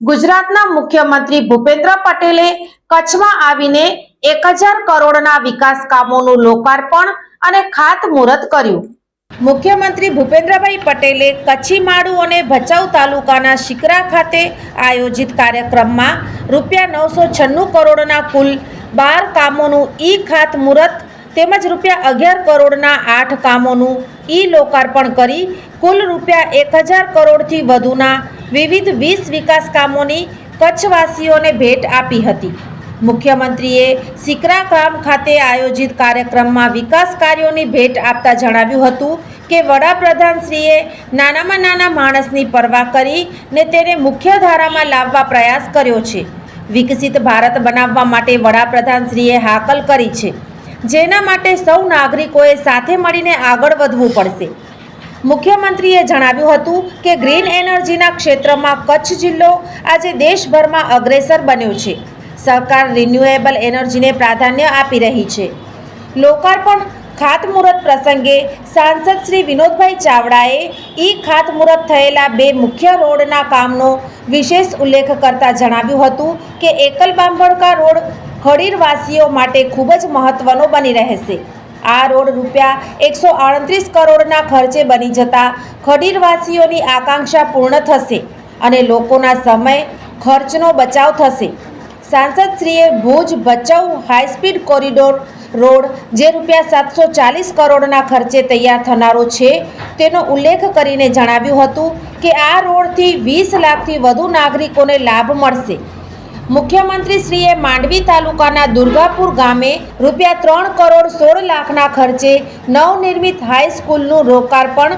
ગુજરાતના મુખ્યમંત્રી ભૂપેન્દ્ર પટેલે કચ્છમાં આવીને એક હજાર કરોડના વિકાસ કામોનું લોકાર્પણ અને ખાતમુહૂર્ત કર્યું. મુખ્યમંત્રી ભૂપેન્દ્રભાઈ પટેલે કચ્છી માળુ અને ભચાઉ તાલુકાના શિકરા ખાતે આયોજિત કાર્યક્રમમાં રૂપિયા નવસો છન્નું કરોડના કુલ બાર કામોનું ઈ ખાતમુહૂર્ત તેમજ રૂપિયા અગિયાર કરોડના આઠ કામોનું ઈ લોકાર્પણ કરી કુલ રૂપિયા એક હજાર કરોડથી વધુના વિવિધ વીસ વિકાસ કામોની કચ્છવાસીઓને ભેટ આપી હતી. મુખ્યમંત્રીએ સિકરા ગામ ખાતે આયોજિત કાર્યક્રમમાં વિકાસ કાર્યોની ભેટ આપતા જણાવ્યું હતું કે વડાપ્રધાનશ્રીએ નાનામાં નાના માણસની પરવા કરી ને તેને મુખ્યધારામાં લાવવા પ્રયાસ કર્યો છે. વિકસિત ભારત બનાવવા માટે વડાપ્રધાનશ્રીએ હાકલ કરી છે. જેના માટે સૌ નાગરિકોએ સાથે મળીને આગળ વધવું પડશે. મુખ્યમંત્રીએ જણાવ્યું હતું કે ગ્રીન એનર્જીના ક્ષેત્રમાં કચ્છ જિલ્લો આજે દેશભરમાં અગ્રેસર બન્યો છે. સરકાર રિન્યુએબલ એનર્જીને પ્રાધાન્ય આપી રહી છે. લોકાર્પણ ખાતમુહૂર્ત પ્રસંગે સાંસદ શ્રી વિનોદભાઈ ચાવડાએ ઈ ખાતમુહૂર્ત થયેલા બે મુખ્ય રોડના કામનો વિશેષ ઉલ્લેખ કરતા જણાવ્યું હતું કે એકલ બાંભણકા રોડ ખડીરવાસીઓ માટે ખૂબ જ મહત્વનો બની રહેશે. આ રોડ રૂપિયા એકસો આડત્રીસ કરોડના ખર્ચે બની જતા ખડીરવાસીઓની આકાંક્ષા પૂર્ણ થશે અને લોકોના સમય ખર્ચનો બચાવ થશે. સાંસદશ્રીએ Bhuj Bhachau high speed corridor road, જે રૂપિયા સાતસો ચાલીસ કરોડના ખર્ચે તૈયાર થનારો છે, તેનો ઉલ્લેખ કરીને જણાવ્યું હતું કે આ રોડથી વીસ લાખથી વધુ નાગરિકોને લાભ મળશે. મુખ્યમંત્રીશ્રીએ માંડવી તાલુકાના દુર્ગાપુર ગામે રૂપિયા ત્રણ કરોડ સોળ લાખના ખર્ચે નવનિર્મિત હાઈસ્કૂલનું લોકાર્પણ.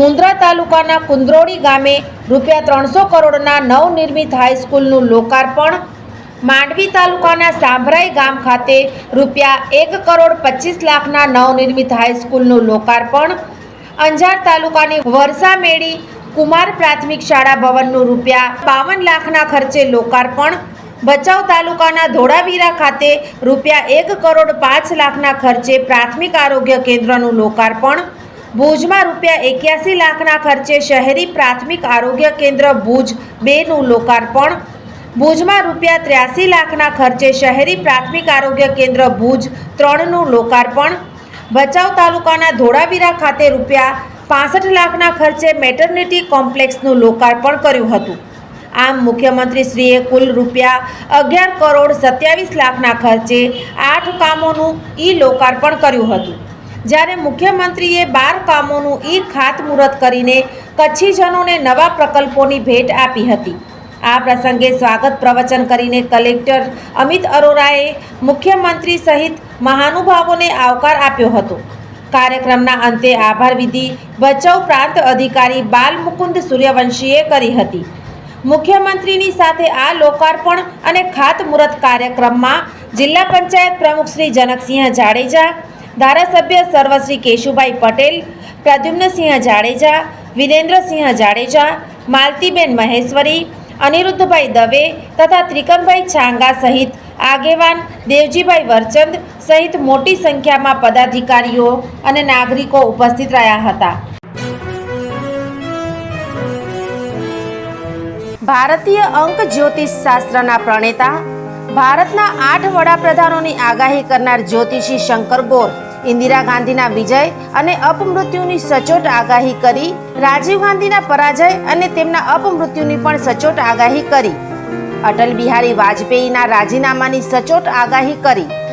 મુન્દ્રા તાલુકાના કુંદ્રોડી ગામે રૂપિયા ત્રણસો કરોડના નવનિર્મિત હાઈસ્કૂલનું લોકાર્પણ. માંડવી તાલુકાના સાંભરાઈ ગામ ખાતે રૂપિયા એક કરોડ પચીસ લાખના નવનિર્મિત હાઈસ્કૂલનું લોકાર્પણ. અંજાર તાલુકાની વરસામેડી કુમાર પ્રાથમિક શાળા ભવનનું રૂપિયા બાવન લાખના ખર્ચે લોકાર્પણ. ભચાઉ તાલુકાના ધોળાવીરા ખાતે રૂપિયા એક કરોડ પાંચ લાખના ખર્ચે પ્રાથમિક આરોગ્ય કેન્દ્રનું લોકાર્પણ. ભુજમાં રૂપિયા એક્યાસી લાખના ખર્ચે શહેરી પ્રાથમિક આરોગ્ય કેન્દ્ર ભુજ બેનું લોકાર્પણ. ભુજમાં રૂપિયા ત્ર્યાસી લાખના ખર્ચે શહેરી પ્રાથમિક આરોગ્ય કેન્દ્ર ભુજ ત્રણનું લોકાર્પણ. ભચાઉ તાલુકાના ધોળાવીરા ખાતે રૂપિયા પાસઠ લાખના ખર્ચે મેટર્નિટી કોમ્પ્લેક્સનું લોકાર્પણ કર્યું હતું. આમ મુખ્યમંત્રીશ્રીએ કુલ રૂપિયા અગિયાર કરોડ સત્યાવીસ લાખના ખર્ચે આઠ કામોનું ઈ લોકાર્પણ કર્યું હતું. જ્યારે મુખ્યમંત્રીએ બાર કામોનું ઈ ખાતમુહૂર્ત કરીને કચ્છીજનોને નવા પ્રકલ્પોની ભેટ આપી હતી. આ પ્રસંગે સ્વાગત પ્રવચન કરીને કલેક્ટર અમિત અરોરાએ મુખ્યમંત્રી સહિત મહાનુભાવોને આવકાર આપ્યો હતો. કાર્યક્રમના અંતે આભાર વિધિ ભચાઉ પ્રાંત અધિકારી બાલ મુકુંદ સૂર્યવંશીએ કરી હતી. મુખ્યમંત્રીની સાથે આ લોકાર્પણ અને ખાતમુહૂર્ત કાર્યક્રમમાં જિલ્લા પંચાયત પ્રમુખ શ્રી જનકસિંહ જાડેજા, ધારાસભ્ય સર્વશ્રી કેશુભાઈ પટેલ, પ્રદ્યુમ્નસિંહ જાડેજા, વિરેન્દ્રસિંહ જાડેજા, માલતીબેન મહેશ્વરી, અનિરુદ્ધભાઈ દવે તથા ત્રિકમભાઈ છાંગા સહિત આગેવાન દેવજીભાઈ વરચંદ સહિત મોટી સંખ્યામાં પદાધિકારીઓ અને નાગરિકો ઉપસ્થિત રહ્યા હતા. ભારતીય અંક જ્યોતિષ શાસ્ત્રના પ્રણેતા, ભારતના આઠ વડાપ્રધાનોની આગાહી કરનાર જ્યોતિષી શંકર ગોર, ઇન્દિરા ગાંધીના વિજય અને અપમૃત્યુની સચોટ આગાહી કરી, રાજીવ ગાંધીના પરાજય અને તેમના અપમૃત્યુની પણ સચોટ આગાહી કરી. અટલ બિહારી વાજપેયીના રાજીનામાની સચોટ આગાહી કરી.